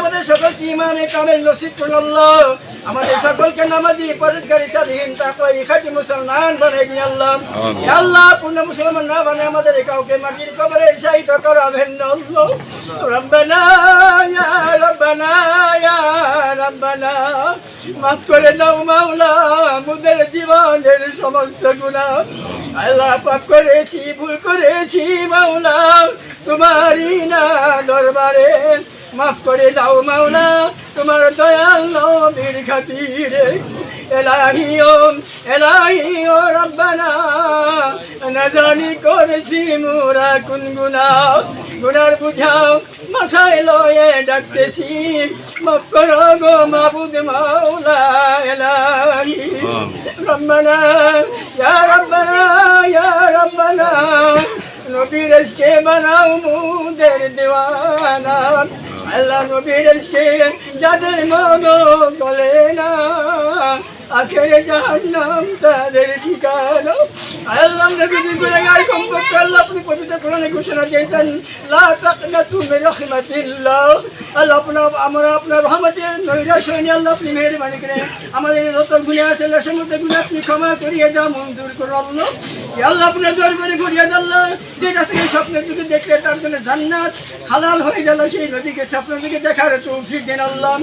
আমাদের সকলকে ইমানে কামেল নসিব করুন আল্লাহ। আমাদের সকলকে নামাজি পরেজগারি চালিহীন তাকওয়া ইখাটি মুসলমান বানিয়ে দিন আল্লাহ। আল্লাহ পূর্ণ মুসলমান না বানিয়ে আমাদের কাউকে মাটির কবরে শাহিত করাবেন আল্লাহ। রব্বানা ইয়া রব্বানা ইয়া রব্বানা মাফ করে দাও মাওলা মুদের জীবনের সমস্ত গুনাহ। আল্লাহ পাপ করেছি ভুল করেছি মাওলা তোমারই না দরবারে। মাফ করে দাও মাওলা তোমার দয়াল নবীর খাতিরে। এলাহি ও এলাহি ও রব্বানা না জানি করেছি মোরা কোন গুনা গুনার বুঝাও মাথায় লয়ে ডাকতেছি। মাফ করো গো মাবুদ মাওলা এলাহি। রব্বানা ইয়া রব্বানা। এসকে বানাও মুদের দেওয়ানা আল্লাহ নবীর এসকে যাদের মন গলে না আখেরে জাহান্নাম তাদের ঠিকানা। আল্লাহ নবীর করতে আল্লাহ আপনি পবিত্র কোরআনে ঘোষণা দিয়েছেন লা তাকনাতু মিন রাহমাতিল্লাহ আল্লাহ আপনার আমরা আপনার রহমতের নৈরাশ হয়নি আল্লাহ আপনি মেহরবানি করে আমাদের যত গুণে আছে সমস্ত গুণে আপনি ক্ষমা করিয়ে দাও মঞ্জুর করুন আল্লাহ আল্লাহ আপনার দরবারে ফরিয়াদ আল্লাহ যে কাছ স্বপ্নের দিকে দেখলে তার জন্য জান্নাত হালাল হয়ে গেল সেই নদীকে স্বপ্নের দিকে দেখার তৌফিক দেন আল্লাহ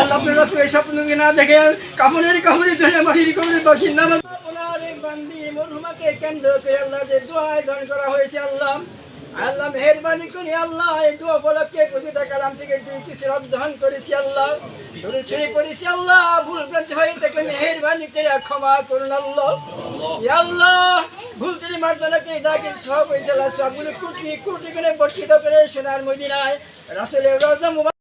আল্লাহ আপনার এই স্বপ্নকে না দেখে কাপড়ের কাপড়ে ধরে মাটির কাপড়ে বাসিন্দা আপনার এই বান্দি, মরহুমাকে কেন্দ্র করে আল্লাহ যে দোয়ায় দান করা হয়েছে আল্লাহ। আল্লাহ মেহরবানি করি আল্লাহ, এই দু উপলক্ষে কবিতা কালাম থেকে দুই কিছু অধ্যয়ন করেছি আল্লাহ। পড়েছি আল্লাহ, ভুল ভ্রান্তি হয়ে থাকলে মেহরবানি করে ক্ষমা করুন আল্লাহ। আল্লাহ, ভুল দাগে সব হয়েছে আল্লাহ। সবগুলো কুটি কুটি করে বর্ষিত করে সোনার মদিনায় রাসুলের রজা